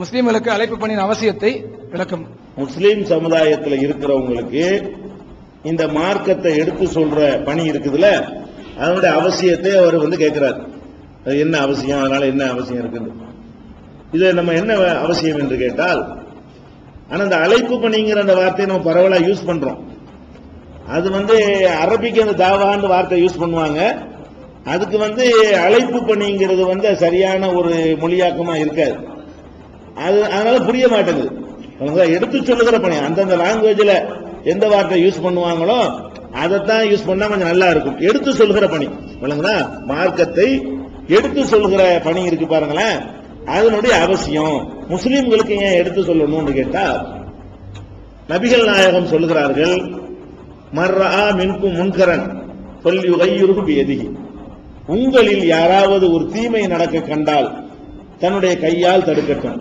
முஸ்லீம்களுக்கு அழைப்பு பணியின் அவசியத்தை விளக்கும். முஸ்லீம் சமுதாயத்தில் இருக்கிறவங்களுக்கு இந்த மார்க்கத்தை எடுத்து சொல்ற பணி இருக்குதுல்ல அதனுடைய அவசியத்தை அவர் வந்து கேட்கிறார் என்ன அவசியம்? அதனால என்ன அவசியம் இருக்குது இது நம்ம என்ன அவசியம் என்று கேட்டால் ஆனா அந்த அழைப்பு பணிங்கிற அந்த வார்த்தையை நம்ம பரவலா யூஸ் பண்றோம். அது வந்து அரபிக்கு அந்த தாவான்னு வார்த்தை யூஸ் பண்ணுவாங்க. அதுக்கு வந்து அழைப்பு பணிங்கிறது வந்து சரியான ஒரு மொழியாக்கமா இருக்காது. அது அதனால புரிய மாட்டேங்குது. எடுத்து சொல்லுகிற பணி அந்தந்த லாங்குவேஜில் எந்த வார்த்தை யூஸ் பண்ணுவாங்களோ அதைத்தான் யூஸ் பண்ணா கொஞ்சம் நல்லா இருக்கும். எடுத்து சொல்லுகிற பணி விளங்குதா? மார்க்கத்தை எடுத்து சொல்லுகிற பணி இருக்கு பாருங்களேன். அதனுடைய அவசியம். முஸ்லீம்களுக்கு ஏன் எடுத்து சொல்லணும்னு கேட்டா நபிகள் நாயகம் சொல்லுகிறார்கள் மர்ரா மின்கும் முன்கரன் சொல்லி கையுறுகு எதிகி உங்களில் யாராவது ஒரு தீமை நடக்க கண்டால் தன்னுடைய கையால் தடுக்கட்டும்.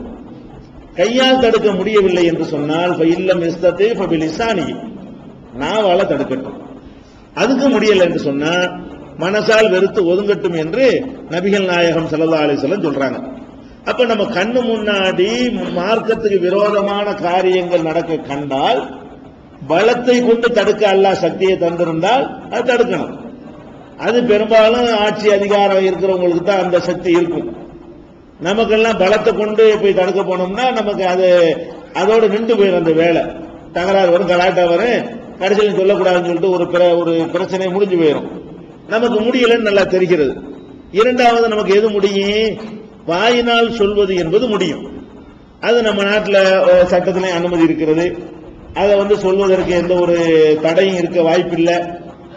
கையால் தடுக்க முடியவில்லை என்று சொன்னால் இல்லம் இஸ்தத்தை லிசானி நாவால தடுக்கட்டும். அதுக்கு முடியல என்று சொன்னா மனசால் வெறுத்து ஒதுங்கட்டும் என்று நபிகள் நாயகம் ஸல்லல்லாஹு அலைஹி சொல்றாங்க. அப்ப நம்ம கண்ணு முன்னாடி மார்க்கத்துக்கு விரோதமான காரியங்கள் நடக்க கண்டால் பலத்தை கொண்டு தடுக்க அல்லாஹ் சக்தியை தந்திருந்தால் அது தடுக்கணும். அது பெரும்பாலும் ஆட்சி அதிகாரம் இருக்கிறவங்களுக்கு தான் அந்த சக்தி இருக்கும். நமக்கெல்லாம் பலத்தை கொண்டு போய் தடுக்க போனோம்னா நமக்கு அது அதோடு நின்று போயிடும் அந்த வேலை. தகராறு வரும் கலாட்டா வரும். கடைசியில் சொல்லக்கூடாதுன்னு சொல்லிட்டு ஒரு பிர- ஒரு பிரச்சனை முடிஞ்சு போயிடும். நமக்கு முடியலன்னு நல்லா தெரிகிறது. இரண்டாவது நமக்கு எது முடியும்? வாயினால் சொல்வது என்பது முடியும். அது நம்ம நாட்டில் சட்டத்திலையும் அனுமதி இருக்கிறது. அதை வந்து சொல்வதற்கு எந்த ஒரு தடையும் இருக்க வாய்ப்பில்லை.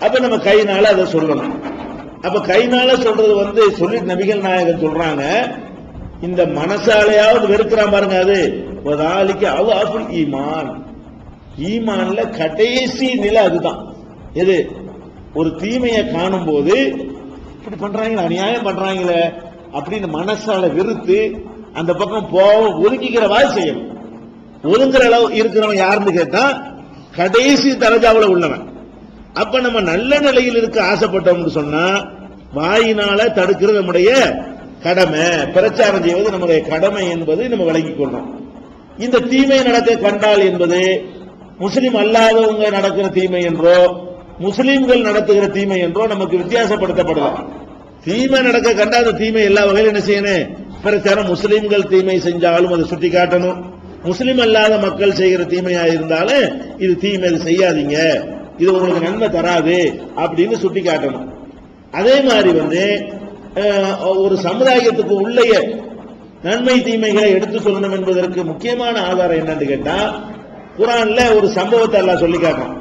அப்போ நம்ம கைனால அதை சொல்லணும். அப்ப கைனால சொல்றது வந்து சொல்லி நபிகள் நாயகன் சொல்றாங்க. இந்த மனசாலையாவது வெறுக்கிறான் பாருங்க அது. வதாலிக்கு அவாஃபுல் ஈமான். ஈமான்ல கடைசி நிலை அதுதான். எது? ஒரு தீமையை காணும் போது இப்படி பண்றாங்களே அநியாயம் பண்றாங்களே அப்படின்னு மனசால வெறுத்து அந்த பக்கம் போக ஒதுக்கிக்கிற வாய் செய்யணும். ஒதுங்குற அளவு இருக்கிறவன் யாருன்னு கேட்டா கடைசி தரஜாவில் உள்ளவன். அப்ப நம்ம நல்ல நிலையில் இருக்க ஆசைப்பட்டோம்னு சொன்னா வாயினால தடுக்கிறது நம்முடைய கடமை பிரச்சாரம் செய்வது நம்முடைய கடமை என்பது நம்ம விளங்கிக் கொள்ளணும். இந்த தீமை நடக்க கண்டால் என்பது முஸ்லிம் அல்லாதவங்க நடக்கிற தீமை என்றோ முஸ்லிம்கள் நடத்துகிற தீமை என்றோ நமக்கு வித்தியாசப்படுத்தப்படலாம் தீமை நடக்க கண்டா அந்த தீமை எல்லா வகையிலும் என்ன செய்யணும்? பிரச்சாரம். முஸ்லிம்கள் தீமை செஞ்சாலும் அதை சுட்டி காட்டணும் முஸ்லிம் அல்லாத மக்கள் செய்கிற தீமையா இருந்தாலும் இது தீமை இது செய்யாதீங்க. இது உங்களுக்கு நன்மை தராது அப்படின்னு சுட்டி காட்டணும் அதே மாதிரி வந்து ஒரு சமுதாயத்துக்கு உள்ளேயே நன்மை தீமைகளை எடுத்து சொல்லணும் என்பதற்கு முக்கியமான ஆதாரம் என்னன்னு கேட்டா குரான்ல ஒரு சம்பவத்தை எல்லாம் சொல்லி காட்டும்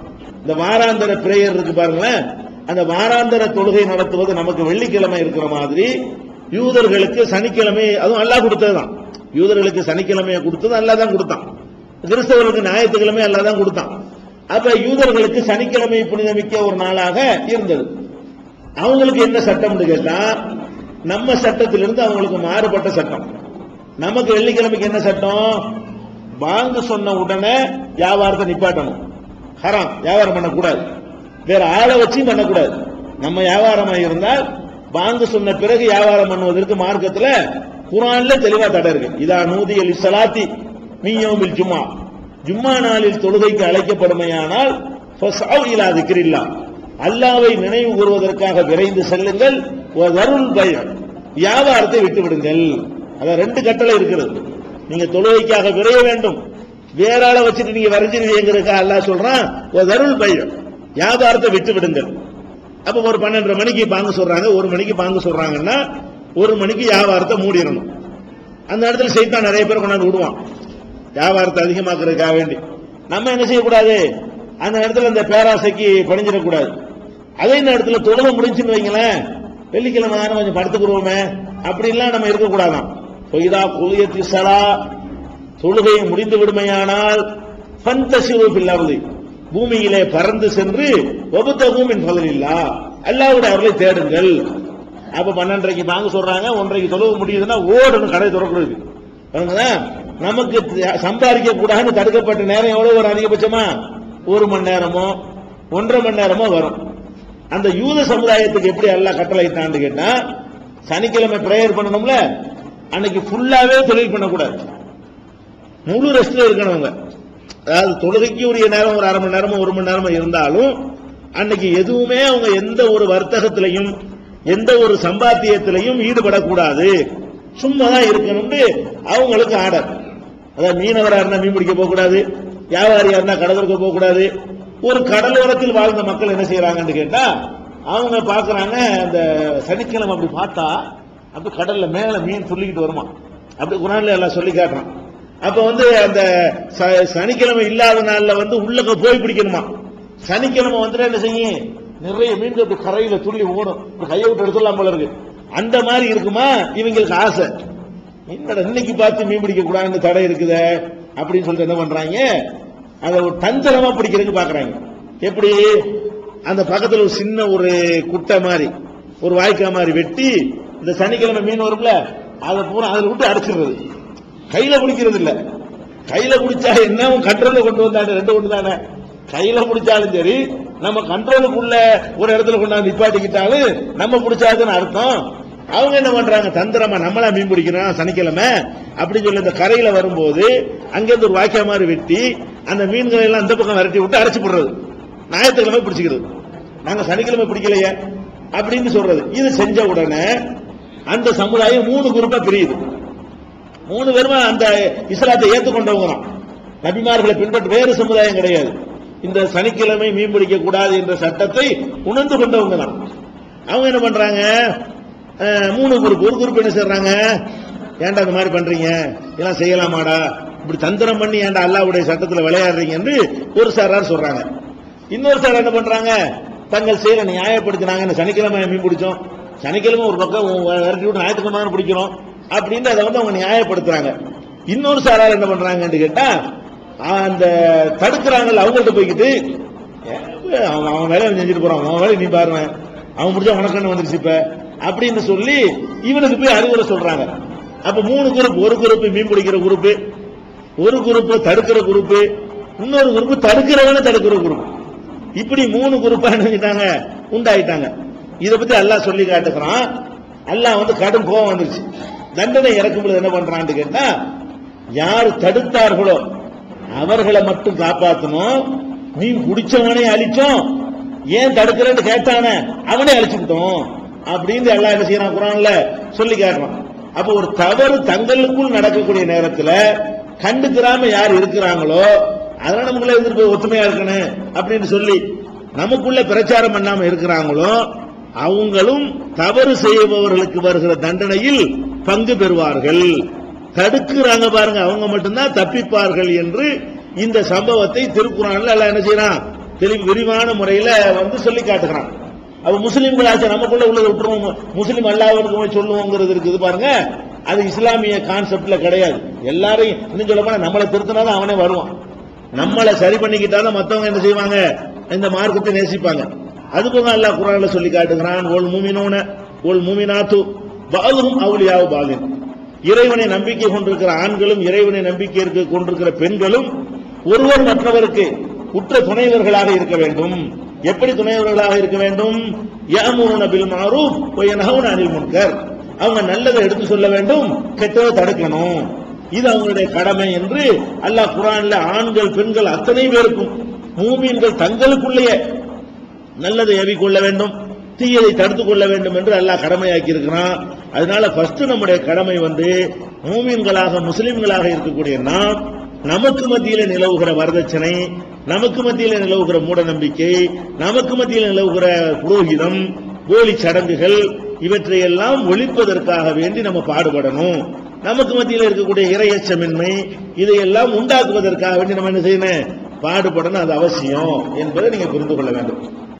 இந்த வாராந்தர பிரேயர் இருக்கு பாருங்களேன். அந்த வாராந்தர தொழுகை நடத்துவது நமக்கு வெள்ளிக்கிழமை இருக்கிற மாதிரி யூதர்களுக்கு சனிக்கிழமை அதுவும் அல்லா கொடுத்ததுதான். யூதர்களுக்கு சனிக்கிழமையை கொடுத்தது அல்லா தான் கொடுத்தான். கிறிஸ்தவர்களுக்கு ஞாயிற்றுக்கிழமை அல்லா தான் கொடுத்தான். அப்ப யூதர்களுக்கு சனிக்கிழமை புனிதமிக்க ஒரு நாளாக இருந்தது. அவங்களுக்கு என்ன சட்டம்னு கேட்டா நம்ம சட்டத்திலிருந்து அவங்களுக்கு மாறுபட்ட சட்டம். நமக்கு வெள்ளிக்கிழமைக்கு என்ன சட்டம்? வாங்க சொன்ன உடனே வியாபாரத்தை நிப்பாட்டணும். ஹராம். வியாபாரம் பண்ணக்கூடாது. வேற ஆளை வச்சும் பண்ணக்கூடாது. நம்ம வியாபாரமா இருந்தால் வாங்க சொன்ன பிறகு வியாபாரம் பண்ணுவதற்கு மார்க்கத்தில் குரான்ல தெளிவா தடை இருக்கு. இதா நூதியல் இஸ்லாத்தி மீயோமில் ஜும்மா. ஜும்மா நாளில் தொழுகைக்கு அழைக்கப்படுமையானால் இலா திக்ரில்லா. அல்லாவை நினைவு கூறுவதற்காக விரைந்து செல்லுங்கள். வருள் பயம். வியாபாரத்தை விட்டு விடுங்கள் அதான் ரெண்டு கட்டளை இருக்கிறது. நீங்க தொழுகைக்காக விரைய வேண்டும். வேற ஆளை வச்சுட்டு நீங்க வரைஞ்சிருவீங்கிறதுக்காக அல்லாஹ் சொல்றான் தருள் பயம். வியாபாரத்தை விட்டு விடுங்கள் அப்ப ஒரு பன்னெண்டரை மணிக்கு பாங்க சொல்றாங்க ஒரு மணிக்கு பாங்க சொல்றாங்கன்னா ஒரு மணிக்கு வியாபாரத்தை மூடிடணும். அந்த இடத்துல சைத்தான் நிறைய பேர் கொண்டாந்து விடுவான். வியாபாரத்தை அதிகமாக்குறதுக்காக வேண்டி. நம்ம என்ன செய்யக்கூடாது? அந்த இடத்துல அந்த பேராசைக்கு பணிஞ்சிடக்கூடாது. அதே நேரத்தில் தொழுகை முடிஞ்சுன்னு வைங்களேன் வெள்ளிக்கிழமை தானே கொஞ்சம் படுத்துக்குருவோமே. அப்படின்லாம் நம்ம இருக்கக்கூடாதாம் பொய்தா குலியத்தி சலா தொழுகை முடிந்து விடுமையானால் ஃபந்தசிரு பில்லாவது பூமியிலே பறந்து சென்று ஒபுத்தகும் என் பலனில்லா அல்லாவுடைய அவர்களை தேடுங்கள். அப்ப பன்னெண்டரைக்கு வாங்க சொல்றாங்க ஒன்றரைக்கு தொழுவு முடியுதுன்னா ஓடுன்னு கடை திறக்கிறது பாருங்களா நமக்கு சம்பாதிக்க கூடாதுன்னு தடுக்கப்பட்ட நேரம் எவ்வளவு வரும்? அதிகபட்சமா ஒரு மணி நேரமோ ஒன்றரை மணி நேரமோ வரும். அந்த யூத சமுதாயத்துக்கு எப்படி எல்லாம் கட்டளை கட்டளையிட்டான்னு கேட்டா சனிக்கிழமை பிரேயர் பண்ணணும்ல அன்னைக்கு ஃபுல்லாவே தொழில் பண்ணக்கூடாது. முழு ரெஸ்ட்ல இருக்கணுங்க. அதாவது தொழுகைக்கு உரிய நேரம் ஒரு அரை மணி நேரமோ ஒரு மணி நேரமும் இருந்தாலும் அன்னைக்கு எதுவுமே அவங்க எந்த ஒரு வர்த்தகத்திலையும் எந்த ஒரு சம்பாத்தியத்திலையும் ஈடுபடக்கூடாது. சும்மா தான் இருக்கணும்னு அவங்களுக்கு ஆர்டர். அதாவது மீனவராக இருந்தா மீன் பிடிக்க போகக்கூடாது வியாபாரியா இருந்தா கடலுக்கு போகக்கூடாது ஒரு கடலோரத்தில் வாழ்ந்த மக்கள் என்ன செய்யறாங்கன்னு கேட்டா அவங்க பாக்குறாங்க அந்த சனிக்கிழமை அப்படி பார்த்தா அப்படி கடல்ல மேல மீன் துள்ளிக்கிட்டு வருமா? அப்படி குரான்ல எல்லாம் சொல்லி காட்டுறான். அப்ப வந்து அந்த ச- சனிக்கிழமை இல்லாத நாள்ல வந்து உள்ளக்க போய் பிடிக்கணுமா? சனிக்கிழமை வந்துட்டு என்ன செய்யும்? நிறைய மீன்கள் அப்படி கரையில துள்ளி ஓடும். கையை விட்டு எடுத்துலாம் போல இருக்கு. அந்த மாதிரி இருக்குமா? இவங்களுக்கு ஆசை. என்னடா இன்னைக்கு பார்த்து மீன் பிடிக்க கூடாதுன்னு தடை இருக்குதே அப்படின்னு சொல்லிட்டு என்ன பண்றாங்க? அதை ஒரு தந்திரமா பிடிக்கிறதுக்கு பாக்குறாங்க எப்படி? அந்த பக்கத்துல ஒரு சின்ன ஒரு குட்டை மாதிரி ஒரு வாய்க்கா மாதிரி வெட்டி இந்த சனிக்கிழமை மீன் வரும்ல அதை பூரா அதில் விட்டு அடைச்சிடுறது. கையில பிடிக்கிறது இல்ல. கையில பிடிச்சா என்ன கண்ட்ரோல கொண்டு வந்தாங்க ரெண்டு ஒன்று தானே? கையில பிடிச்சாலும் சரி நம்ம கண்ட்ரோலுக்குள்ள ஒரு இடத்துல கொண்டாந்து நிப்பாட்டிக்கிட்டாலும் நம்ம பிடிச்சாதுன்னு அர்த்தம். அவங்க என்ன பண்றாங்க? தந்திரமா நம்மளா மீன் பிடிக்கிறோம் சனிக்கிழமை அப்படின்னு சொல்லி இந்த கரையில வரும்போது அங்கிருந்து ஒரு வாய்க்கா மாதிரி வெட்டி அந்த மீன்களை எல்லாம் இந்த பக்கம் விரட்டி விட்டு அடைச்சு போடுறது. ஞாயிற்றுக்கிழமை பிடிச்சிக்கிறது நாங்க சனிக்கிழமை பிடிக்கலையே அப்படின்னு சொல்றது. இது செஞ்ச உடனே அந்த சமுதாயம் மூணு குரூப்பா பிரியுது. மூணு பேருமே அந்த இஸ்லாத்தை ஏற்றுக்கொண்டவங்க தான். நபிமார்களை பின்பற்ற வேறு சமுதாயம் கிடையாது. இந்த சனிக்கிழமை மீன் பிடிக்க கூடாது என்ற சட்டத்தை உணர்ந்து கொண்டவங்க தான். அவங்க என்ன பண்றாங்க? மூணு குரூப். ஒரு குரூப் என்ன செய்றாங்க? ஏன்டா இந்த மாதிரி பண்றீங்க? இதெல்லாம் செய்யலாமாடா? இப்படி தந்திரம் பண்ணி ஏன்டா அல்லாவுடைய சட்டத்தில் விளையாடுறீங்க என்று ஒரு சாரார் சொல்றாங்க. இன்னொரு சார் என்ன பண்றாங்க? தங்கள் செயலை நியாயப்படுத்தினாங்கன்னு சனிக்கிழமை மீன் பிடிச்சோம். சனிக்கிழமை ஒரு பக்கம் விரட்டி விட்டு ஞாயிற்றுக்கிழமை பிடிக்கிறோம். அப்படின்னு அதை வந்து அவங்க நியாயப்படுத்துறாங்க. இன்னொரு சாரார் என்ன பண்றாங்கன்னு கேட்டா அந்த தடுக்கிறாங்கல்ல அவங்கள்ட்ட போய்கிட்டு அவன் அவன் வேலையை செஞ்சுட்டு போறான். அவன் வேலையை நீ பாருவேன் அவன் பிடிச்சா உனக்கு வந்துருச்சு இப்ப? அப்படின்னு சொல்லி இவனுக்கு போய் அறிவுரை சொல்றாங்க. அப்ப மூணு குரூப் ஒரு குரூப் மீன் பிடிக்கிற குரூப் ஒரு குரூப் தடுக்கிற குரூப் இன்னொரு குரூப் தடுக்கிறவன தடுக்கிற குரூப் இப்படி மூணு குரூப்பா நினைச்சிட்டாங்க உண்டாயிட்டாங்க. இதை பத்தி அல்லாஹ் சொல்லி காட்டுகிறான். அல்லாஹ் வந்து கடும் கோபம் வந்துருச்சு. தண்டனை இறக்கும் பொழுது என்ன பண்றான்னு கேட்டா யார் தடுத்தார்களோ அவர்களை மட்டும் காப்பாத்தணும். நீ குடிச்சவனே அழிச்சோம். ஏன் தடுக்கிறேன்னு கேட்டானே அவனே அழிச்சுக்கிட்டோம். அப்படின்னு எல்லாம் என்ன செய்யறான் குரான்ல சொல்லி காட்டுறான். அப்ப ஒரு தவறு தங்களுக்குள் நடக்கக்கூடிய நேரத்தில் கண்டுக்கிறாம யார் இருக்கிறாங்களோ அதனால நமக்குள்ள இருந்துட்டு ஒற்றுமையா இருக்கணும் அப்படின்னு சொல்லி நமக்குள்ள பிரச்சாரம் பண்ணாம இருக்கிறாங்களோ அவங்களும் தவறு செய்பவர்களுக்கு வருகிற தண்டனையில் பங்கு பெறுவார்கள். தடுக்கிறாங்க பாருங்க அவங்க மட்டும்தான் தப்பிப்பார்கள் என்று இந்த சம்பவத்தை திருக்குறான்ல எல்லாம் என்ன செய்யறான்? தெளிவு விரிவான முறையில வந்து சொல்லி காட்டுகிறான். அப்ப முஸ்லீம்களாச்சும் நமக்குள்ள உள்ளதை விட்டுருவோம் முஸ்லீம் அல்லாதவனுக்கு போய் சொல்லுவோங்கிறது இருக்குது பாருங்க. அது இஸ்லாமிய கான்செப்ட்ல கிடையாது. எல்லாரையும் இன்னும் சொல்ல போனா நம்மளை திருத்தினாதான் அவனே வருவான். நம்மளை சரி பண்ணிக்கிட்டாலும் மத்தவங்க என்ன செய்வாங்க? இந்த மார்க்கத்தை நேசிப்பாங்க. அது போக அல்லாஹ் குரான்ல சொல்லி காட்டுகிறான் ஓல் மூமினோன ஓல் மூமினாத்து பாலும் அவுலியாவு பாலின் இறைவனை நம்பிக்கை கொண்டிருக்கிற ஆண்களும் இறைவனை நம்பிக்கை இருக்க கொண்டிருக்கிற பெண்களும் ஒருவர் மற்றவருக்கு உற்ற துணைவர்களாக இருக்க வேண்டும். எப்படி துணைவர்களாக இருக்க வேண்டும்? யாமுன பில் மாரூஃப் வ யன்ஹவுன அனில் முன்கர். அவங்க நல்லதை எடுத்து சொல்ல வேண்டும் கெட்டதை தடுக்கணும். இது அவங்களுடைய கடமை என்று அல்லாஹ் குரான்ல ஆண்கள் பெண்கள் அத்தனை பேருக்கும் மூமீன்கள் தங்களுக்குள்ளேயே நல்லதை எவிக்கொள்ள வேண்டும் தீயதை தடுத்துக் கொள்ள வேண்டும் என்று அல்லாஹ் கடமையாக்கி இருக்கிறான். அதனால ஃபர்ஸ்ட் நம்முடைய கடமை வந்து மூமீன்களாக முஸ்லிம்களாக இருக்கக்கூடிய நாம் நமக்கு மத்தியில நிலவுகிற வரதட்சணை நமக்கு மத்தியில நிலவுகிற மூட நம்பிக்கை நமக்கு மத்தியில் நிலவுகிற புரோகிதம் போலி சடங்குகள் இவற்றையெல்லாம் ஒழிப்பதற்காக வேண்டி நம்ம பாடுபடணும். நமக்கு மத்தியில் இருக்கக்கூடிய இரையச்சமின்மை இதையெல்லாம் உண்டாக்குவதற்காக வேண்டி நம்ம என்ன செய்யணும்? பாடுபடணும் அது அவசியம் என்பதை நீங்க புரிந்து கொள்ள வேண்டும்.